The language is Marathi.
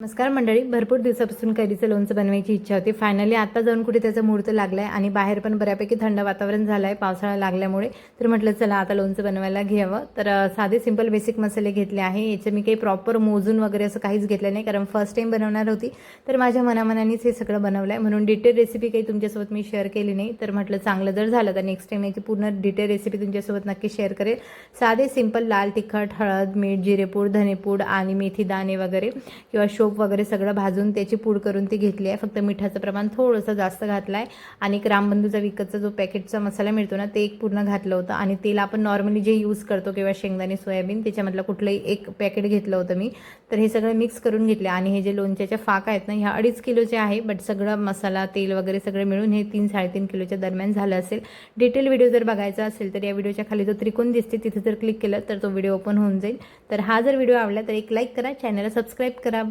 नमस्कार मंडळी भरपूर दिवसापासून कैरीचं लोणचं बनवायची इच्छा होती. फायनली आता जाऊन कुठे त्याचा मुहूर्त लागला आहे आणि बाहेर पण बऱ्यापैकी थंड वातावरण झालं आहे पावसाळा लागल्यामुळे. तर म्हटलं चला आता लोणचं बनवायला घ्यावं. तर साधे सिंपल बेसिक मसाले घेतले आहे. याचे मी काही प्रॉपर मोजून वगैरे असं काहीच घेतलं नाही कारण फर्स्ट टाईम बनवणार होती. तर माझ्या मनामनानेच हे सगळं बनवलं आहे म्हणून डिटेल रेसिपी काही तुमच्यासोबत मी शेअर केली नाही. तर म्हटलं चांगलं जर झालं तर नेक्स्ट टाईम याची पूर्ण डिटेल रेसिपी तुमच्यासोबत नक्की शेअर करेल. साधे सिंपल लाल तिखट हळद मीठ जिरेपूड धनेपूड आणि मेथी दाणे वगैरे किंवा शो शोप वगैरे सगळं भाजून त्याची पूड करून ती घेतली आहे. फक्त मिठाचं प्रमाण थोडंसं जास्त घातलं आहे आणि एक रामबंधूचा विकतचा जो पॅकेटचा मसाला मिळतो ना ते एक पूर्ण घातलं होतं. आणि तेल आपण नॉर्मली जे यूज करतो किंवा शेंगदाणे सोयाबीन त्याच्यामधलं कुठलंही एक पॅकेट घेतलं होतं मी. तर हे सगळं मिक्स करून घेतले. आणि हे जे लोणच्याच्या फाका आहेत ना ह्या अडीच किलोचे आहे बट सगळं मसाला तेल वगैरे सगळं मिळून हे तीन साडेतीन किलोच्या दरम्यान झालं असेल. डिटेल व्हिडिओ जर बघायचा असेल तर या व्हिडिओच्या खाली जो त्रिकोण दिसते तिथे जर क्लिक केलं तर तो व्हिडिओ ओपन होऊन जाईल. तर हा जर व्हिडिओ आवडला तर एक लाईक करा चॅनलला सबस्क्राईब करा.